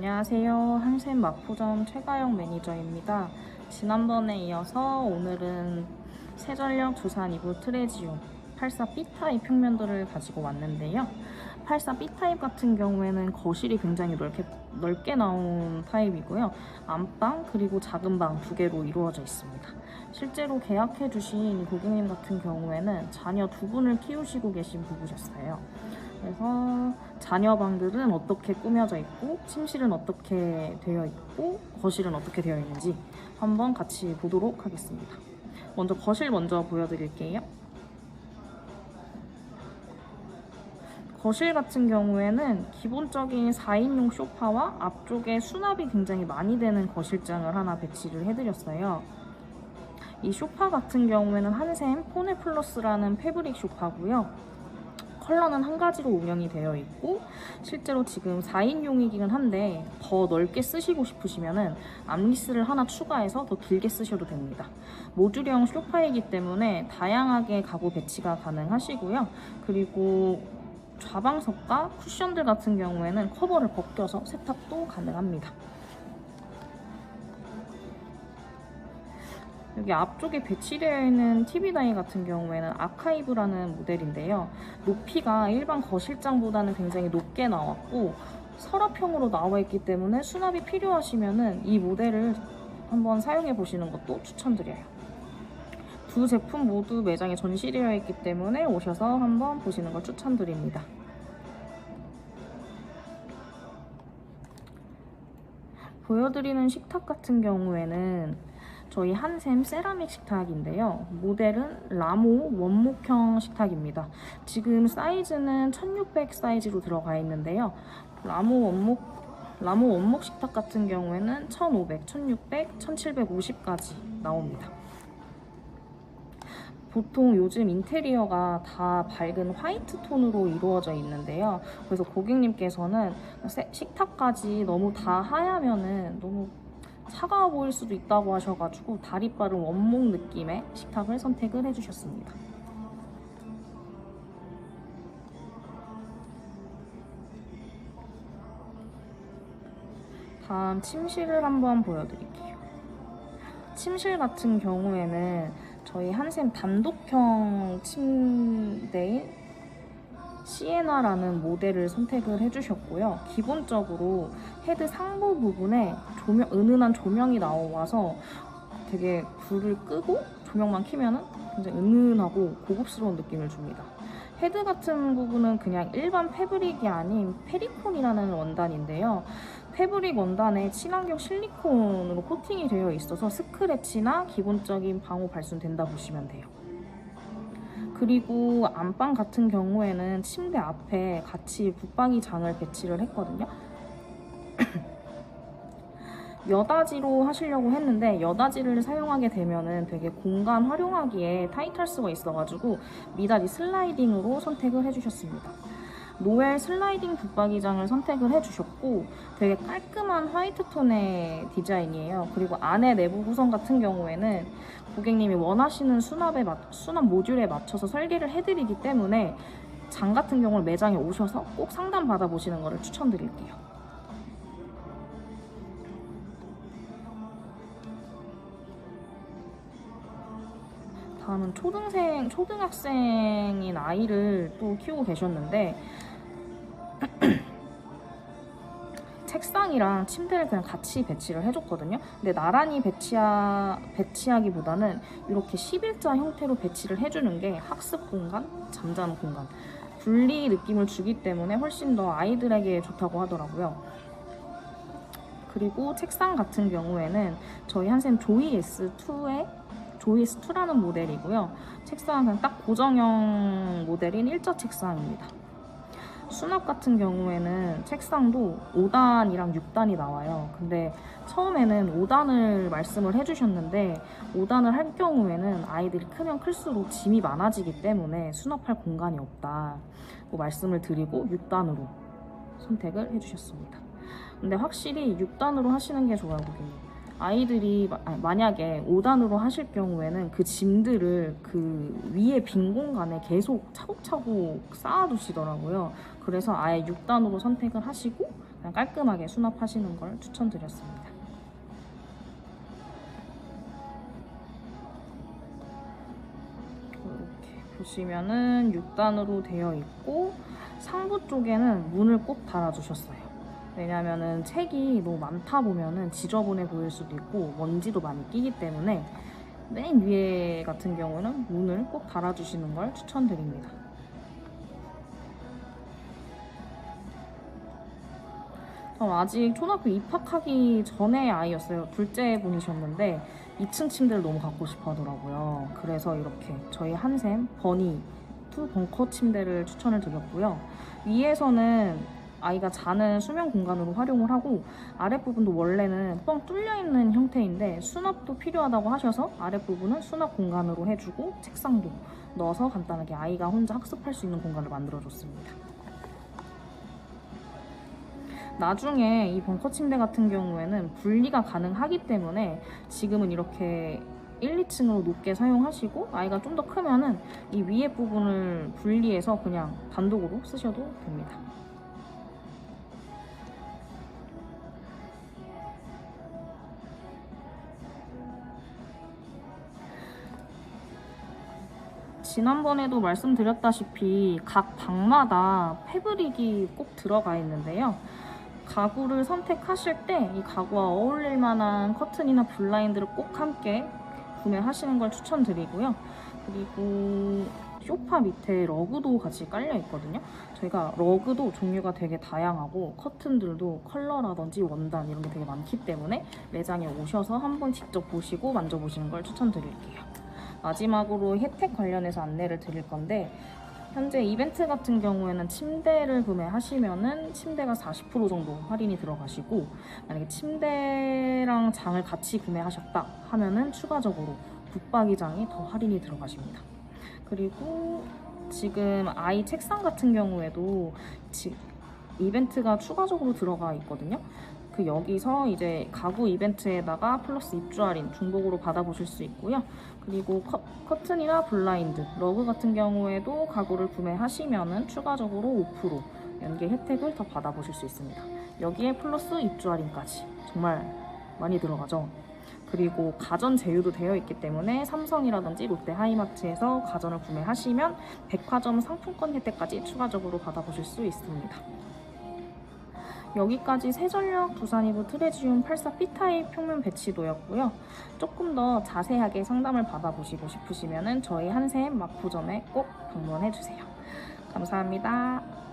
안녕하세요. 항샘 마포점 최가영 매니저입니다. 지난번에 이어서 오늘은 세전력 두산 이브 트레지움 84 B타입 평면도를 가지고 왔는데요. 84 B타입 같은 경우에는 거실이 굉장히 넓게, 넓게 나온 타입이고요. 안방 그리고 작은 방 두 개로 이루어져 있습니다. 실제로 계약해 주신 고객님 같은 경우에는 자녀 두 분을 키우시고 계신 부부셨어요. 그래서 자녀 방들은 어떻게 꾸며져 있고 침실은 어떻게 되어 있고 거실은 어떻게 되어 있는지 한번 같이 보도록 하겠습니다. 먼저 거실 먼저 보여드릴게요. 거실 같은 경우에는 기본적인 4인용 소파와 앞쪽에 수납이 굉장히 많이 되는 거실장을 하나 배치를 해드렸어요. 이 소파 같은 경우에는 한샘 포네 플러스라는 패브릭 소파고요. 컬러는 한 가지로 운영이 되어 있고 실제로 지금 4인용이기는 한데 더 넓게 쓰시고 싶으시면은 암리스를 하나 추가해서 더 길게 쓰셔도 됩니다. 모듈형 소파이기 때문에 다양하게 가구 배치가 가능하시고요. 그리고 좌방석과 쿠션들 같은 경우에는 커버를 벗겨서 세탁도 가능합니다. 여기 앞쪽에 배치되어 있는 TV 다이 같은 경우에는 아카이브라는 모델인데요. 높이가 일반 거실장보다는 굉장히 높게 나왔고 서랍형으로 나와 있기 때문에 수납이 필요하시면은 이 모델을 한번 사용해 보시는 것도 추천드려요. 두 제품 모두 매장에 전시되어 있기 때문에 오셔서 한번 보시는 걸 추천드립니다. 보여드리는 식탁 같은 경우에는 저희 한샘 세라믹 식탁인데요. 모델은 라모 원목형 식탁입니다. 지금 사이즈는 1600 사이즈로 들어가 있는데요. 라모 원목 라모 원목 식탁 같은 경우에는 1500, 1600, 1750까지 나옵니다. 보통 요즘 인테리어가 다 밝은 화이트 톤으로 이루어져 있는데요. 그래서 고객님께서는 세- 식탁까지 너무 다 하얗면은 너무 차가워 보일 수도 있다고 하셔가지고 다리 빠른 원목 느낌의 식탁을 선택을 해주셨습니다. 다음 침실을 한번 보여드릴게요. 침실 같은 경우에는 저희 한샘 단독형 침대인 시에나라는 모델을 선택을 해주셨고요. 기본적으로 헤드 상부 부분에 조명, 은은한 조명이 나와서 되게 불을 끄고 조명만 켜면은 굉장히 은은하고 고급스러운 느낌을 줍니다. 헤드 같은 부분은 그냥 일반 패브릭이 아닌 페리콘이라는 원단인데요. 패브릭 원단에 친환경 실리콘으로 코팅이 되어 있어서 스크래치나 기본적인 방호 발순 된다 보시면 돼요. 그리고 안방 같은 경우에는 침대 앞에 같이 붙박이 장을 배치를 했거든요. 여다지로 하시려고 했는데 여다지를 사용하게 되면은 되게 공간 활용하기에 타이트할 수가 있어가지고 미다리 슬라이딩으로 선택을 해주셨습니다. 노엘 슬라이딩 붙박이장을 선택을 해주셨고 되게 깔끔한 화이트 톤의 디자인이에요. 그리고 안에 내부 구성 같은 경우에는 고객님이 원하시는 수납에 맞, 수납 모듈에 맞춰서 설계를 해드리기 때문에 장 같은 경우는 매장에 오셔서 꼭 상담 받아보시는 것을 추천드릴게요. 다음은 초등생, 초등학생인 아이를 또 키우고 계셨는데 책상이랑 침대를 그냥 같이 배치를 해줬거든요. 근데 나란히 배치하, 배치하기보다는 이렇게 11자 형태로 배치를 해주는 게 학습 공간, 잠자는 공간, 분리 느낌을 주기 때문에 훨씬 더 아이들에게 좋다고 하더라고요. 그리고 책상 같은 경우에는 저희 한샘 조이 S2의 조이 S2라는 모델이고요. 책상은 딱 고정형 모델인 일자 책상입니다. 수납 같은 경우에는 책상도 5단이랑 6단이 나와요. 근데 처음에는 5단을 말씀을 해주셨는데 5단을 할 경우에는 아이들이 크면 클수록 짐이 많아지기 때문에 수납할 공간이 없다. 고 말씀을 드리고 6단으로 선택을 해주셨습니다. 근데 확실히 6단으로 하시는 게 좋아요, 고객님. 아이들이 만약에 5단으로 하실 경우에는 그 짐들을 그 위에 빈 공간에 계속 차곡차곡 쌓아두시더라고요. 그래서 아예 6단으로 선택을 하시고 그냥 깔끔하게 수납하시는 걸 추천드렸습니다. 이렇게 보시면은 6단으로 되어 있고 상부 쪽에는 문을 꼭 달아주셨어요. 왜냐면은 책이 너무 많다 보면은 지저분해 보일 수도 있고 먼지도 많이 끼기 때문에 맨 위에 같은 경우는 문을 꼭 달아주시는 걸 추천드립니다. 저 아직 초등학교 입학하기 전에 아이였어요. 둘째 분이셨는데 2층 침대를 너무 갖고 싶어 하더라고요. 그래서 이렇게 저희 한샘 버니 투 벙커 침대를 추천을 드렸고요. 위에서는 아이가 자는 수면 공간으로 활용을 하고 아랫부분도 원래는 뻥 뚫려 있는 형태인데 수납도 필요하다고 하셔서 아랫부분은 수납 공간으로 해주고 책상도 넣어서 간단하게 아이가 혼자 학습할 수 있는 공간을 만들어줬습니다. 나중에 이 벙커 침대 같은 경우에는 분리가 가능하기 때문에 지금은 이렇게 1, 2층으로 높게 사용하시고 아이가 좀 더 크면은 이 위에 부분을 분리해서 그냥 단독으로 쓰셔도 됩니다. 지난번에도 말씀드렸다시피 각 방마다 패브릭이 꼭 들어가 있는데요. 가구를 선택하실 때 이 가구와 어울릴 만한 커튼이나 블라인드를 꼭 함께 구매하시는 걸 추천드리고요. 그리고 소파 밑에 러그도 같이 깔려 있거든요. 저희가 러그도 종류가 되게 다양하고 커튼들도 컬러라든지 원단 이런 게 되게 많기 때문에 매장에 오셔서 한번 직접 보시고 만져보시는 걸 추천드릴게요. 마지막으로 혜택 관련해서 안내를 드릴 건데 현재 이벤트 같은 경우에는 침대를 구매하시면은 침대가 40% 정도 할인이 들어가시고 만약에 침대랑 장을 같이 구매하셨다 하면은 추가적으로 붙박이장이 더 할인이 들어가십니다. 그리고 지금 아이 책상 같은 경우에도 지- 이벤트가 추가적으로 들어가 있거든요. 그 여기서 이제 가구 이벤트에다가 플러스 입주 할인 중복으로 받아보실 수 있고요. 그리고 커, 커튼이나 블라인드, 러그 같은 경우에도 가구를 구매하시면은 추가적으로 5% 연계 혜택을 더 받아보실 수 있습니다. 여기에 플러스 입주 할인까지 정말 많이 들어가죠. 그리고 가전 제휴도 되어 있기 때문에 삼성이라든지 롯데 하이마트에서 가전을 구매하시면 백화점 상품권 혜택까지 추가적으로 받아보실 수 있습니다. 여기까지 세전력 두산이브 트레지움 84 B타입 평면 배치도였고요. 조금 더 자세하게 상담을 받아보시고 싶으시면 저희 한샘 마포점에 꼭 방문해주세요. 감사합니다.